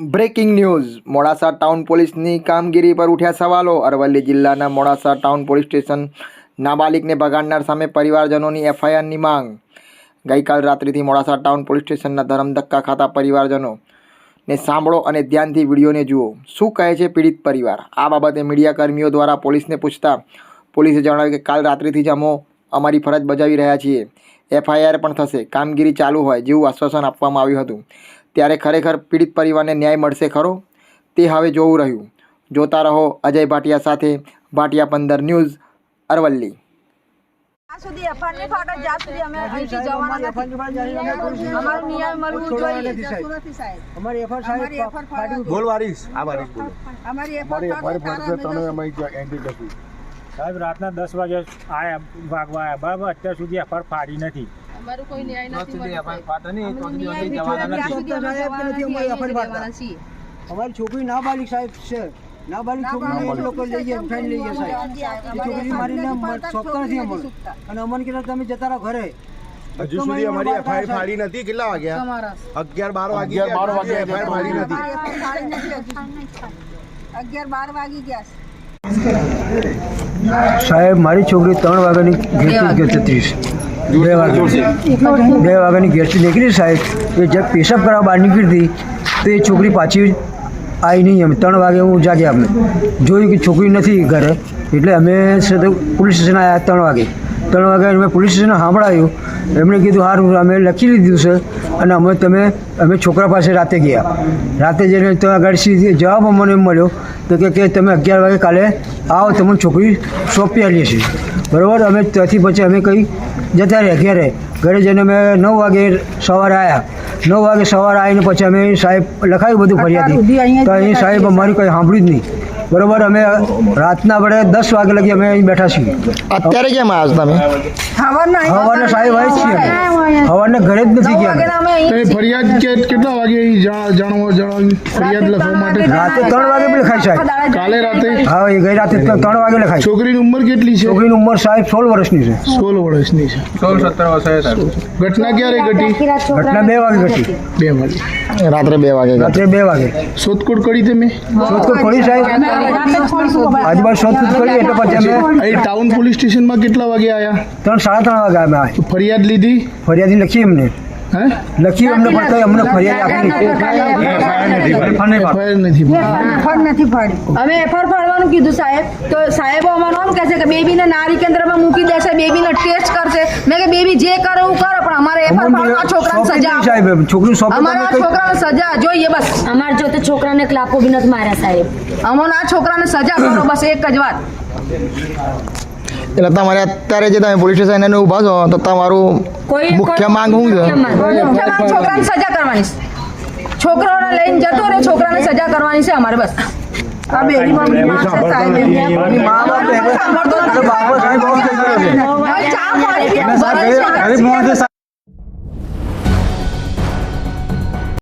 Breaking news. Modasa town પોલીસની કામગીરી પર ઉઠ્યા સવાલો. અરવલ્લી જિલ્લાના મોડાસા ટાઉન પોલીસ સ્ટેશન નાબાલિગને ભગાડનાર સામે પરિવારજનોની એફઆઈઆરની માંગ. ગઈકાલ રાત્રિથી મોડાસા ટાઉન પોલીસ સ્ટેશનના ધરમધક્કા ખાતા પરિવારજનો ને સાંભળો અને ધ્યાનથી વિડીયોને જુઓ. શું કહે છે પીડિત પરિવાર? આ બાબતે મીડિયાકર્મીઓ દ્વારા પોલીસને પૂછતા પોલીસે જણાવ્યું કે, કાલ રાત્રિથી જ અમો અમારી ફરજ બજાવી રહ્યા છીએ. એફઆઈઆર પણ થશે. કામગીરી ચાલુ હોય જેવું આશ્વાસન આપવામાં આવ્યું હતું. ત્યારે ખરેખર પીડિત પરિવારને ન્યાય મળશે ખરો? તે હવે જોવું રહ્યું. જોતા રહો અજય ભાટિયા સાથે ભાટિયા પંદર ન્યૂઝ અરવલ્લી. સુધી સુધી અમે અહીંથી જવાના નથી. અમારું ન્યાય મળવું જોઈએ. અમારી એફઆર અમારી બોલ વારીશ આ વારીશ બોલો. અમારી એફઆર મારી મારી ફાટે ફરજ તારે તમે અમે અમે એન્ટ્રી કરશું સાહેબ રાતના દસ વાગે આયા ભાગવા આયા. બરાબર અત્યાર સુધી એફઆર ફાડી નથી. અમારું કોઈ ન્યાય નથી મળતો એફઆઈઆર ફાટે નહીં તો સુધી જવાના નથી. અમારી એફઆઈઆર અમારી છોકરી નાબાલિગ સાહેબ છે. નાબાલિગ છોકરીને એ લોકો લઈ જાય ઉઠાઈને લઈ જાય સાહેબ. છોકરી મારીને સોંપતા નથી અમારું અને અમને કીધું તમે જતા રહો ઘરે. હજુ સુધી અમારી એફઆઈઆર ફાડી નથી? કેટલા વાગ્યા? અગિયાર બાર વાગ્યા બાર વાગ્યા એફઆઈઆર ફાડી નથી. અમારી. અગિયાર બાર વાગી ગયા સાહેબ મારી છોકરી ત્રણ વાગ્યાની જતી બે વાગે બે વાગ્યાની ઘેરથી નીકળી સાહેબ. એ જે પેશાબ કરવા બહાર નીકળી હતી તો એ છોકરી પાછી આવી નહીં અમે ત્રણ વાગે હું જાગ્યા અમે જોયું કે છોકરી નથી ઘરે એટલે અમે પોલીસ સ્ટેશન આવ્યા ત્રણ વાગે. ત્રણ વાગે અમે પોલીસ સ્ટેશન સાંભળાયું. એમણે કીધું સારું અમે લખી લીધું છે અને અમે તમે અમે છોકરા પાસે રાતે ગયા. રાતે જઈને તો આગળ સીધી જવાબ અમને એમ મળ્યો તો કે કે તમે અગિયાર વાગે કાલે આવો તમને છોકરી સોંપી આવીએ છીએ. બરાબર? અમે ત્યાંથી પછી અમે કંઈ જતા રહ્યા ઘેરે. ઘરે જઈને અમે નવ વાગે સવારે આવ્યા નવ વાગે સવારે આવીને પછી અમે સાહેબ લખાયું બધું ફરિયાદી. તો અહીં સાહેબ અમારી કંઈ સાંભળ્યું જ નહીં. બરાબર અમે રાતના આપણે દસ વાગે લગી અમે અહીં બેઠા છીએ. અત્યારે કેમ આવ્યા તમે? સવારના સાહેબ આવી છીએ અમે ઘરે જ નથી ગયા. ફરિયાદ કે કેટલા વાગે અહીં જા- જાણવા ફરિયાદ લખવા માટે? રાતે ત્રણ વાગે લખાય સાહેબ. કાલે રાતે? હા એ ગઈ રાતે ત્રણ ત્રણ વાગે લખાય છોકરીની ઉંમર કેટલી છે? છોકરીની ઉંમર સાહેબ સોળ વર્ષની છે. સોળ વર્ષની છે. સોળ સત્તર વર્ષે ઘટના ક્યારે ઘટી? ઘટના બે વાગે ઘટી. બે વાગે. રાત્રે બે વાગે રાત્રે બે વાગે. શોધખોળ કરી તમે? શોધખોળ કરી સાહેબ. આજુબાજુ શોધખોળ કરી એટલે પછી અમે અહીં ટાઉન પોલીસ સ્ટેશનમાં કેટલા વાગે આવ્યા ત્રણ સાડા ત્રણ વાગે અમે આવ્યા. ફરિયાદ લીધી? ફરિયાદી લખી એમને હે લખી અમને પણ તોય અમને ફરિયાદ આપી એફઆઈઆર નથી ભરી. અમે એફઆર ફાડવાનું કીધું સાહેબ તો સાહેબો અમારું આમ કહે છે કે બેબીને નારી કેન્દ્રમાં મૂકી દેશે બેબીને ટેસ્ટ કરશે મેં કે બેબી જે કરે એવું કરે પણ અમારે એફઆર ફાડવા છોકરાને સોંપી સજા દીધી આપો. સાહેબ છોકરી સોંપી અમારે આ તમે કંઈ- છોકરાને સજા જોઈએ બસ અમાર જો તો છોકરાને ક્લાપો બી નથી માર્યા સાહેબ અમને આ છોકરાને સજા કરો બસ એક જ વાત એટલે તમારે અત્યારે જે તમે પોલીસ સ્ટેશન એને ઊભા છો તો તમારું કોઈ મુખ્ય માંગ શું છે? મુખ્ય માંગ. મુખ્ય માંગ છોકરાને સજા કરવાની છોકરાઓને લઈને જતો રહે છોકરાને સજા કરવાની છે અમારે બસ. આ માં છે સાહેબ એની મા બાપ સાહેબ બહુ છે. ગરીબ છે,